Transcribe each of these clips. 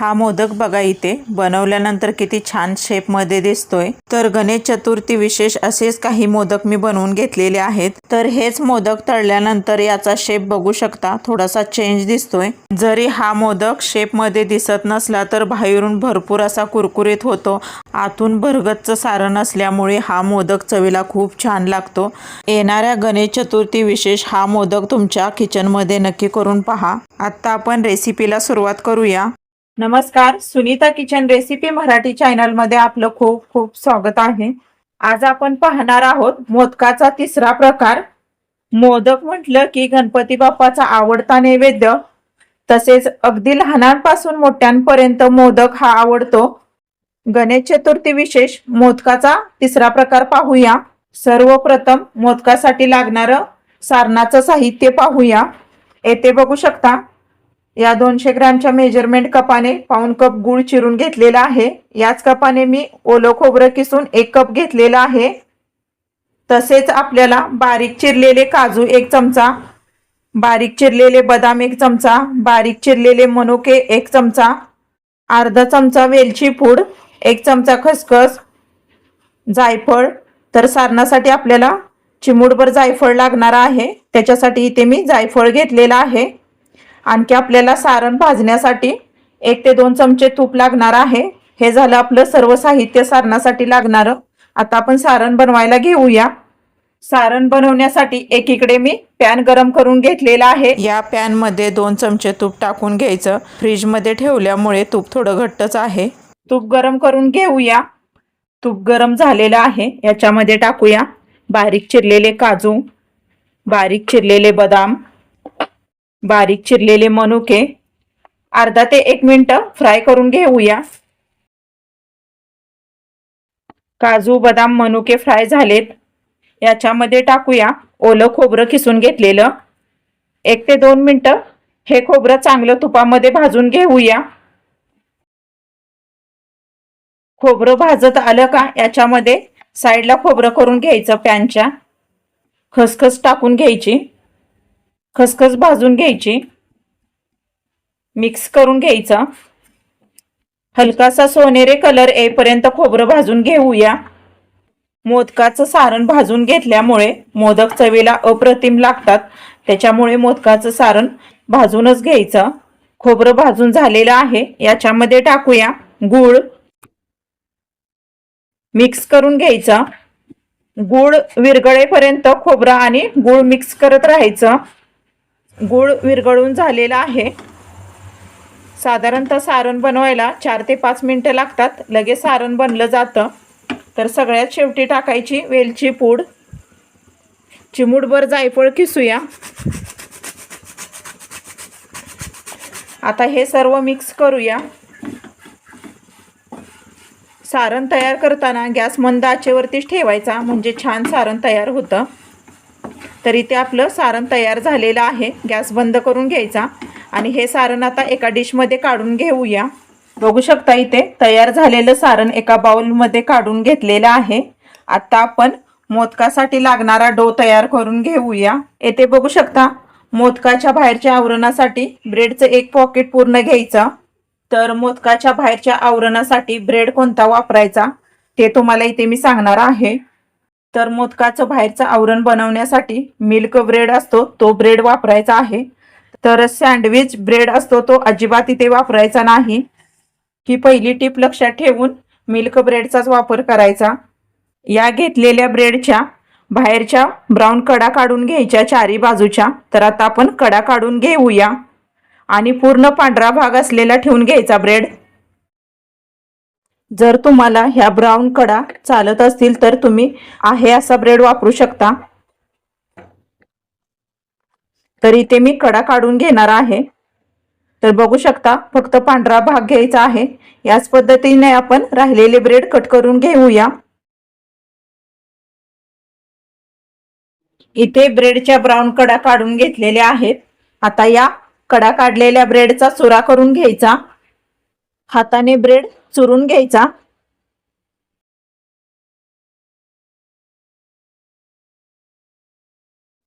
हा मोदक बघा इथे. बनवल्यानंतर किती छान शेपमध्ये दिसतोय. तर गणेश चतुर्थी विशेष असेच काही मोदक मी बनवून घेतलेले आहेत. तर हेच मोदक तळल्यानंतर याचा शेप बघू शकता. थोडासा चेंज दिसतोय. जरी हा मोदक शेपमध्ये दिसत नसला तर बाहेरून भरपूर असा कुरकुरीत होतो. आतून भरगतचं सारण असल्यामुळे हा मोदक चवीला खूप छान लागतो. येणाऱ्या गणेश चतुर्थी विशेष हा मोदक तुमच्या किचनमध्ये नक्की करून पहा. आत्ता आपण रेसिपीला सुरुवात करूया. नमस्कार सुनीता किचन रेसिपी मराठी चॅनलमध्ये आपलं खूप खूप स्वागत आहे. आज आपण पाहणार आहोत मोदकाचा तिसरा प्रकार. मोदक म्हटलं की गणपती बाप्पाचा आवडता नैवेद्य. तसेच अगदी लहानांपासून मोठ्यांपर्यंत मोदक हा आवडतो. गणेश चतुर्थी विशेष मोदकाचा तिसरा प्रकार पाहूया. सर्वप्रथम मोदकासाठी लागणारं सारणाचं साहित्य पाहूया. येथे बघू शकता या दोनशे ग्रॅमच्या मेजरमेंट कपाने पाऊन कप गूळ चिरून घेतलेला आहे. याच कपाने मी ओलं खोबरं किसून एक कप घेतलेला आहे. तसेच आपल्याला बारीक चिरलेले काजू एक चमचा बारीक चिरलेले बदाम एक चमचा बारीक चिरलेले मनुके एक चमचा अर्धा चमचा वेलची पूड एक चमचा खसखस जायफळ. तर सारणासाठी आपल्याला चिमूटभर जायफळ लागणार आहे. त्याच्यासाठी इथे मी जायफळ घेतलेलं आहे. आणखी आपल्याला सारण भाजण्यासाठी एक ते दोन चमचे तूप लागणार आहे. हे झालं आपलं सर्व साहित्य सारणासाठी लागणारं. आता आपण सारण बनवायला घेऊया. सारण बनवण्यासाठी एकीकडे मी पॅन गरम करून घेतलेला आहे. या पॅनमध्ये दोन चमचे तूप टाकून घ्यायचं. फ्रीजमध्ये ठेवल्यामुळे तूप थोडं घट्टच आहे. तूप गरम करून घेऊया. तूप गरम झालेलं आहे. याच्यामध्ये टाकूया बारीक चिरलेले काजू बारीक चिरलेले बदाम बारीक चिरलेले मनुके. अर्धा ते एक मिनिट फ्राय करून घेऊया. काजू बदाम मनुके फ्राय झालेत. याच्यामध्ये टाकूया ओलं खोबरं किसून घेतलेलं. एक ते दोन मिनटं हे खोबरं चांगलं तुपामध्ये भाजून घेऊया. खोबरं भाजत आलं का याच्यामध्ये साईडला खोबरं करून घ्यायचं पॅनच्या. खसखस टाकून घ्यायची. खसखस भाजून घ्यायची. मिक्स करून घ्यायचा. हलकासा सोनेरे कलर येईपर्यंत खोबरं भाजून घेऊया. मोदकाचं सारण भाजून घेतल्यामुळे मोदक चवीला अप्रतिम लागतात. त्याच्यामुळे मोदकाचं सारण भाजूनच घ्यायचं. खोबरं भाजून झालेलं आहे. याच्यामध्ये टाकूया गूळ. मिक्स करून घ्यायचा. गूळ विरगळेपर्यंत खोबरं आणि गूळ मिक्स करत राहायचं. गूळ विरघळून झालेला आहे. साधारणतः सारण बनवायला चार ते पाच मिनटं लागतात. लगेच सारण बनलं जातं. तर सगळ्यात शेवटी टाकायची वेलची पूड. चिमूटभर जायफळ किसूया. आता हे सर्व मिक्स करूया. सारण तयार करताना गॅस मंद आचेवरतीच ठेवायचा. म्हणजे छान सारण तयार होतं. तर इथे आपलं सारण तयार झालेलं आहे. गॅस बंद करून घ्यायचा. आणि हे सारण आता एका डिशमध्ये काढून घेऊया. बघू शकता इथे तयार झालेलं सारण एका बाउलमध्ये काढून घेतलेलं आहे. आता आपण मोदकासाठी लागणारा डो तयार करून घेऊया. येथे बघू शकता मोदकाच्या बाहेरच्या आवरणासाठी ब्रेडचं एक पॉकेट पूर्ण घ्यायचं. तर मोदकाच्या बाहेरच्या आवरणासाठी ब्रेड कोणता वापरायचा ते तुम्हाला इथे मी सांगणार आहे. तर मोदकाचं बाहेरचं आवरण बनवण्यासाठी मिल्क ब्रेड असतो तो ब्रेड वापरायचा आहे. तर सँडविच ब्रेड असतो तो अजिबात इथे वापरायचा नाही. ही पहिली टीप लक्षात ठेवून मिल्क ब्रेडचाच वापर करायचा. या घेतलेल्या ब्रेडच्या बाहेरच्या ब्राऊन कडा काढून घ्यायच्या चारी बाजूच्या. तर आता आपण कडा काढून घेऊया. आणि पूर्ण पांढरा भाग असलेला ठेवून घ्यायचा ब्रेड जर तुम्हाला ह्या ब्राऊन कडा चालत असतील तर तुम्ही आहे असा ब्रेड वापरू शकता. तर इथे मी कडा काढून घेणार आहे. तर बघू शकता फक्त पांढरा भाग घ्यायचा आहे. याच पद्धतीने आपण राहिलेले ब्रेड कट करून घेऊया. इथे ब्रेडच्या ब्राऊन कडा काढून घेतलेल्या आहेत. आता या कडा काढलेल्या ब्रेडचा सुरा करून घ्यायचा. हाताने ब्रेड चुरून घ्यायचा.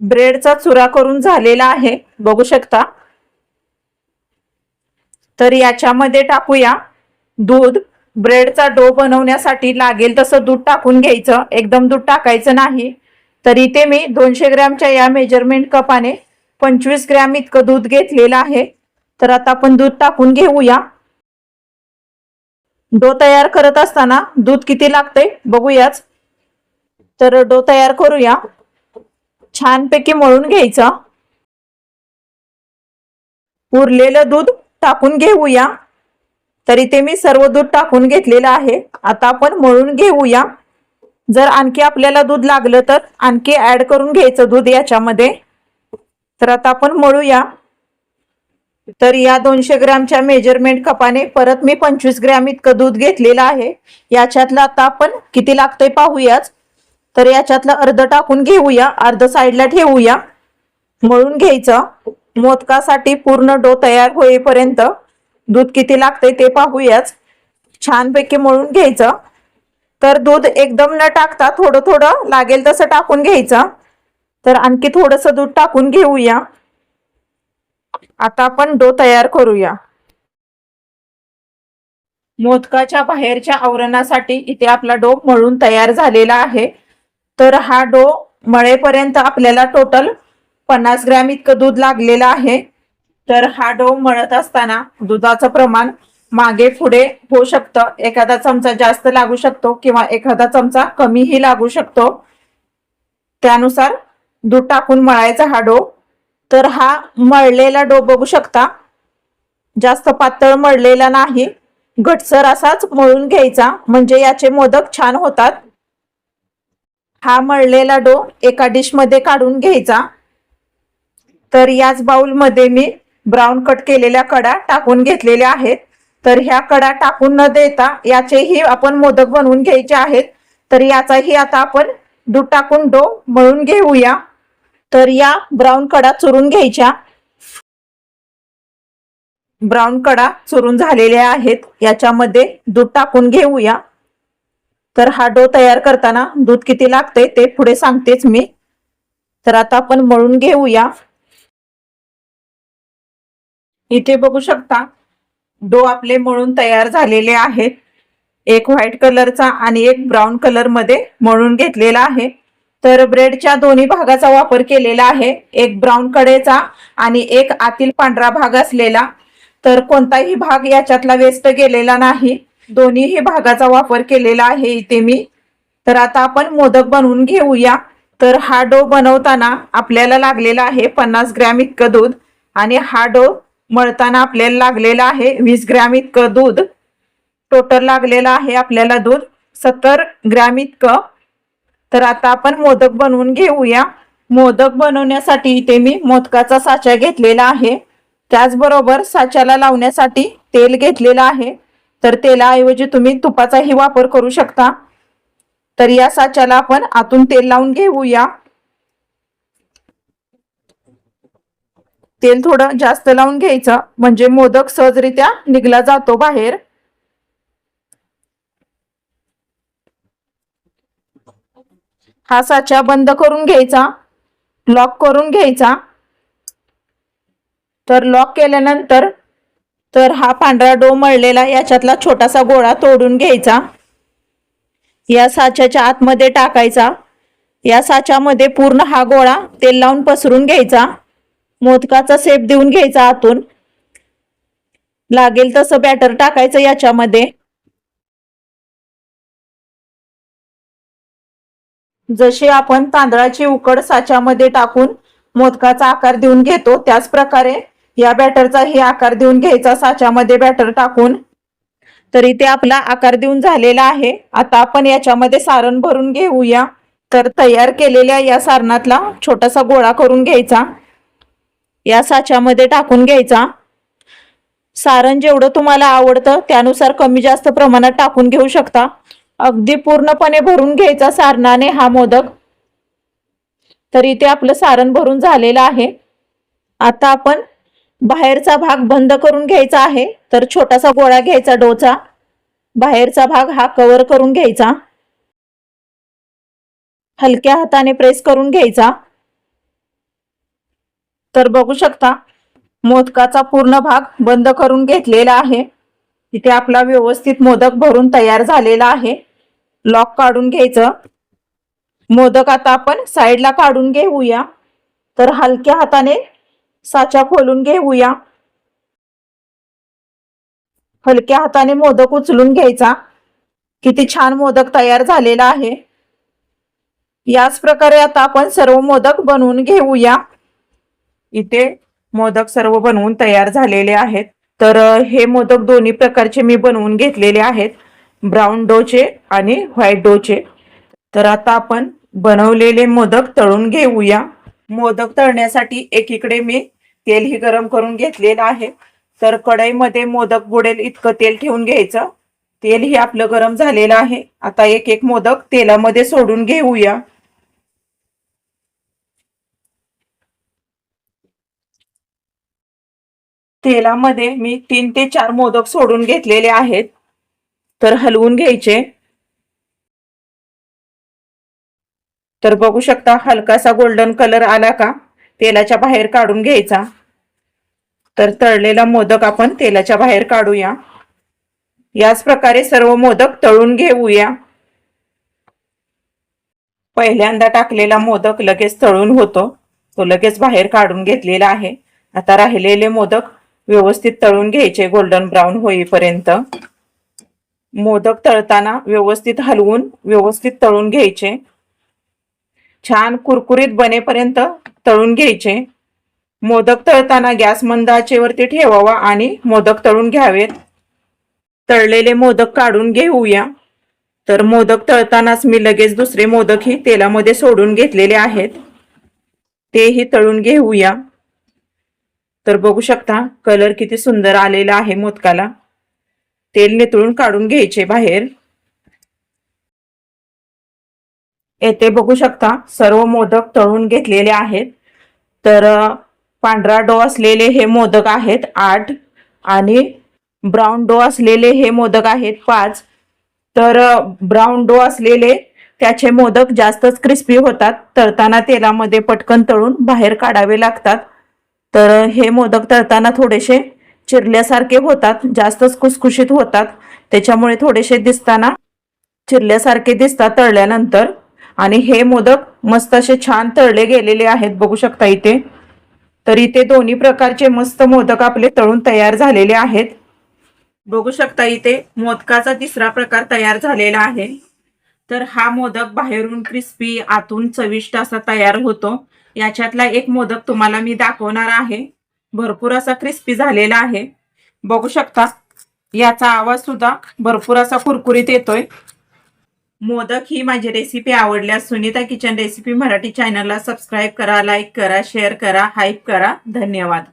ब्रेडचा चुरा करून झालेला आहे. बघू शकता. तर याच्यामध्ये टाकूया. दूध. ब्रेडचा डो बनवण्यासाठी लागेल तसं दूध टाकून घ्यायचं. एकदम दूध टाकायचं नाही. तर इथे मी दोनशे ग्रॅमच्या या मेजरमेंट कपाने पंचवीस ग्रॅम इतकं दूध घेतलेलं आहे. तर आता आपण दूध टाकून घेऊया. डो तयार करत असताना दूध किती लागते बघूयाच. तर डो तयार करूया. छानपैकी मळून घ्यायचा. उरलेलं दूध टाकून घेऊया. तर इथे मी सर्व दूध टाकून घेतलेलं आहे. आता आपण मळून घेऊया. जर आणखी आपल्याला दूध लागलं तर आणखी ऍड करून घ्यायचं दूध याच्यामध्ये. तर आता आपण मळूया. तर या दोनशे ग्रॅमच्या मेजरमेंट कपाने परत मी पंचवीस ग्रॅम इतकं दूध घेतलेलं आहे. याच्यातलं आता आपण किती लागतंय पाहूयाच. तर याच्यातलं अर्ध टाकून घेऊया अर्ध साईडला ठेवूया. मळून घ्यायचं. मोदकासाठी पूर्ण डो तयार होईपर्यंत दूध किती लागतंय ते पाहूयाच. छानपैकी मळून घ्यायचं. तर दूध एकदम न टाकता थोडं थोडं लागेल तसं टाकून घ्यायचं. तर आणखी थोडंसं दूध टाकून घेऊया. आता आपण डो तयार करूया. मोदकाच्या बाहेरच्या आवरणासाठी इथे आपला डो मळून तयार झालेला आहे. तर हा डो मळेपर्यंत आपल्याला टोटल पन्नास ग्रॅम इतकं दूध लागलेलं आहे. तर हा डो मळत असताना दुधाचं प्रमाण मागे पुढे होऊ शकतं. एखादा चमचा जास्त लागू शकतो किंवा एखादा चमचा कमीही लागू शकतो. त्यानुसार दूध टाकून मळायचा हा डो तर हा मळलेला डो बघू शकता. जास्त पातळ मळलेला नाही. घटसर असाच मळून घ्यायचा. म्हणजे याचे मोदक छान होतात. हा मळलेला डो एका डिशमध्ये काढून घ्यायचा. तर याच बाउलमध्ये मी ब्राऊन कट केलेल्या कडा टाकून घेतलेल्या आहेत. तर ह्या कडा टाकून न देता याचेही आपण मोदक बनवून घ्यायचे आहेत. तर याचाही आता आपण दूध टाकून डो मळून घेऊया. तर या ब्राऊन कडा चुरून घ्यायच्या. ब्राऊन कडा चुरून झालेल्या आहेत. याच्यामध्ये दूध टाकून घेऊया. तर हा डो तयार करताना दूध किती लागते ते पुढे सांगतेच मी. तर आता आपण मळून घेऊया. इथे बघू शकता डो आपले मळून तयार झालेले आहेत. एक व्हाईट कलरचा आणि एक ब्राऊन कलरमध्ये मळून घेतलेला आहे. तर ब्रेडच्या दोन्ही भागाचा वापर केलेला आहे. एक ब्राऊन कडेचा आणि एक आतील पांढरा भाग असलेला. तर कोणताही भाग याच्यातला वेस्ट गेलेला नाही. दोन्हीही भागाचा वापर केलेला आहे इथे मी. तर आता आपण मोदक बनवून घेऊया. तर हा डो बनवताना आपल्याला लागलेला आहे पन्नास ग्रॅम इतकं दूध. आणि हा डो मळताना आपल्याला लागलेला आहे वीस ग्रॅम इतकं दूध. टोटल लागलेलं आहे आपल्याला दूध सत्तर ग्रॅम इतकं. तर आता आपण मोदक बनवून घेऊया. मोदक बनवण्यासाठी इथे मी मोदकाचा साचा घेतलेला आहे. त्याचबरोबर साच्याला लावण्यासाठी तेल घेतलेलं आहे. तर तेलाऐवजी तुम्ही तुपाचाही वापर करू शकता. तर या साच्याला आपण आतून तेल लावून घेऊया. तेल थोडं जास्त लावून घ्यायचं. म्हणजे मोदक सहजरित्या निघला जातो बाहेर. हा साचा बंद करून घ्यायचा लॉक करून घ्यायचा. तर लॉक केल्यानंतर तर हा पांढरा डो मळलेला याच्यातला छोटासा गोळा तोडून घ्यायचा. या साच्याच्या आतमध्ये टाकायचा. या साच्यामध्ये पूर्ण हा गोळा तेल लावून पसरून घ्यायचा. मोदकाचा सेप देऊन घ्यायचा आतून. लागेल तसं बॅटर टाकायचं याच्यामध्ये. जशी आपण तांदळाची उकड साच्यामध्ये टाकून मोदकाचा आकार देऊन घेतो त्याच प्रकारे या बॅटरचाही आकार देऊन घ्यायचा साच्यामध्ये बॅटर टाकून. तरी ते आपला आकार देऊन झालेला आहे. आता आपण याच्यामध्ये सारण भरून घेऊया. तर तयार केलेल्या या सारणातला छोटासा गोळा करून घ्यायचा. या साच्यामध्ये टाकून घ्यायचा. सारण जेवढं तुम्हाला आवडतं त्यानुसार कमी जास्त प्रमाणात टाकून घेऊ शकता. अगदी पूर्णपणे भरून घ्यायचा सारणाने हा मोदक. तर इथे आपलं सारण भरून झालेलं आहे. आता आपण बाहेरचा भाग बंद करून घ्यायचा आहे. तर छोटासा गोळा घ्यायचा डोचा बाहेरचा भाग हा कव्हर करून घ्यायचा. हलक्या हाताने प्रेस करून घ्यायचा. तर बघू शकता मोदकाचा पूर्ण भाग बंद करून घेतलेला आहे. इथे आपला व्यवस्थित मोदक भरून तयार झालेला आहे. लॉक काढून घ्यायचं. मोदक आता आपण साईडला काढून घेऊया. तर हलक्या हाताने साचा खोलून घेऊया. हलक्या हाताने मोदक उचलून घ्यायचा. किती छान मोदक तयार झालेला आहे. याच प्रकारे आता आपण सर्व मोदक बनवून घेऊया. इथे मोदक सर्व बनवून तयार झालेले आहेत. तर हे मोदक दोन्ही प्रकारचे मी बनवून घेतलेले आहेत. ब्राऊन डोचे आणि व्हाईट डोचे तर आता आपण बनवलेले मोदक तळून घेऊया. मोदक तळण्यासाठी एकीकडे मी तेलही गरम करून घेतलेलं आहे. तर कढईमध्ये मोदक बुडेल इतकं तेल ठेवून घ्यायचं. तेलही आपलं गरम झालेलं आहे. आता एक एक मोदक तेलामध्ये सोडून घेऊया. तेलामध्ये मी तीन ते चार मोदक सोडून घेतलेले आहेत. तर हलवून घ्यायचे. तर बघू शकता हलकासा गोल्डन कलर आला का? तेलाच्या बाहेर काढून घ्यायचा. तर तळलेला मोदक आपण तेलाच्या बाहेर काढूया. याच प्रकारे सर्व मोदक तळून घेऊया. पहिल्यांदा टाकलेला मोदक लगेच तळून होतो. तो लगेच बाहेर काढून घेतलेला आहे. आता राहिलेले मोदक व्यवस्थित तळून घ्यायचे गोल्डन ब्राऊन होईपर्यंत. मोदक तळताना व्यवस्थित हलवून व्यवस्थित तळून घ्यायचे. छान कुरकुरीत बनेपर्यंत तळून घ्यायचे. मोदक तळताना गॅस मंद आचेवरती ठेवावा आणि मोदक तळून घ्यावेत. तळलेले मोदक काढून घेऊया. तर मोदक तळतानाच मी लगेच दुसरे मोदकही तेलामध्ये सोडून घेतलेले आहेत. तेही तळून घेऊया. तर बघू शकता कलर किती सुंदर आलेला आहे मोदकाला. तेल नितळून काढून घ्यायचे बाहेर. येथे बघू शकता सर्व मोदक तळून घेतलेले आहेत. तर पांढरा डो असलेले हे मोदक आहेत आठ आणि ब्राऊन डो असलेले हे मोदक आहेत पाच. तर ब्राऊन डो असलेले त्याचे मोदक जास्तच क्रिस्पी होतात. तळताना तेलामध्ये पटकन तळून बाहेर काढावे लागतात. तर हे मोदक तळताना थोडेसे चिरल्यासारखे होतात जास्तच खुसखुशीत होतात. त्याच्यामुळे थोडेसे दिसताना चिरल्यासारखे दिसतात तळल्यानंतर. आणि हे मोदक मस्त असे छान तळले गेलेले आहेत बघू शकता इथे. तर इथे दोन्ही प्रकारचे मस्त मोदक आपले तळून तयार झालेले आहेत. बघू शकता इथे मोदकाचा तिसरा प्रकार तयार झालेला आहे. तर हा मोदक बाहेरून क्रिस्पी आतून चविष्ट असा तयार होतो. याच्यातला एक मोदक तुम्हाला मी दाखवणार आहे. भरपूर असा क्रिस्पी झालेला आहे. बघू शकता याचा आवाज सुद्धा भरपूर असा कुरकुरीत येतोय. मोदक ही माझी रेसिपी आवडल्यास सुनीता किचन रेसिपी मराठी चॅनलला सबस्क्राईब करा लाईक करा शेअर करा हाईप करा. धन्यवाद.